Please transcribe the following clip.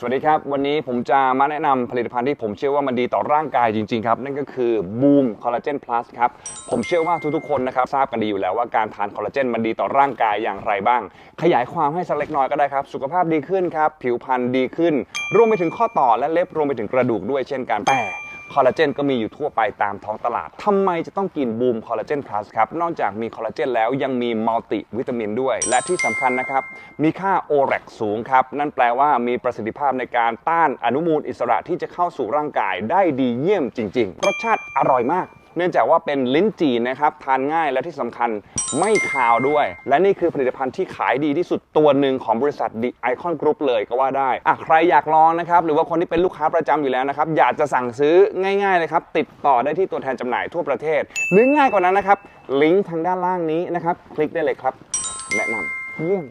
สวัสดีครับ วันนี้ผมจะมาแนะนำผลิตภัณฑ์ที่ผมเชื่อว่ามันดีต่อร่างกายจริง ๆ ครับ นั่นก็คือบูมคอลลาเจนพลัสครับ ผมเชื่อว่าทุกๆคนนะครับทราบกันดีอยู่แล้วว่าการทานคอลลาเจนมันดีต่อร่างกายอย่างไรบ้าง ขยายความให้สักเล็กน้อยก็ได้ครับ สุขภาพดีขึ้นครับ ผิวพรรณดีขึ้น รวมไปถึงข้อต่อและเล็บรวมไปถึงกระดูกด้วยเช่นกันแต่ คอลลาเจนก็มีอยู่ทั่วไปตามท้องตลาดทำไมจะต้องกินบูมคอลลาเจนพลัสครับ นอกจากมีคอลลาเจนแล้วยังมีมัลติวิตามินด้วย และที่สำคัญนะครับ มีค่าโอแรกสูงครับ นั่นแปลว่ามีประสิทธิภาพในการต้านอนุมูลอิสระที่จะเข้าสู่ร่างกายได้ดีเยี่ยมจริง ๆ รสชาติอร่อยมาก เนื่องจากว่าเป็นลิ้นจี่นะครับทานง่ายและที่สำคัญไม่คาวด้วย และนี่คือผลิตภัณฑ์ที่ขายดีที่สุดตัวหนึ่งของบริษัท The Icon Group เลยก็ว่าได้อะใครอยากลองนะครับหรือว่าคนที่เป็นลูกค้าประจำอยู่แล้วนะครับอยากจะสั่งซื้อง่ายๆเลยครับติดต่อได้ที่ตัวแทนจำหน่ายทั่วประเทศหรือง่ายกว่านั้นนะครับลิงก์ทางด้านล่างนี้นะครับ คลิกได้เลยครับ แนะนำเยี่ยม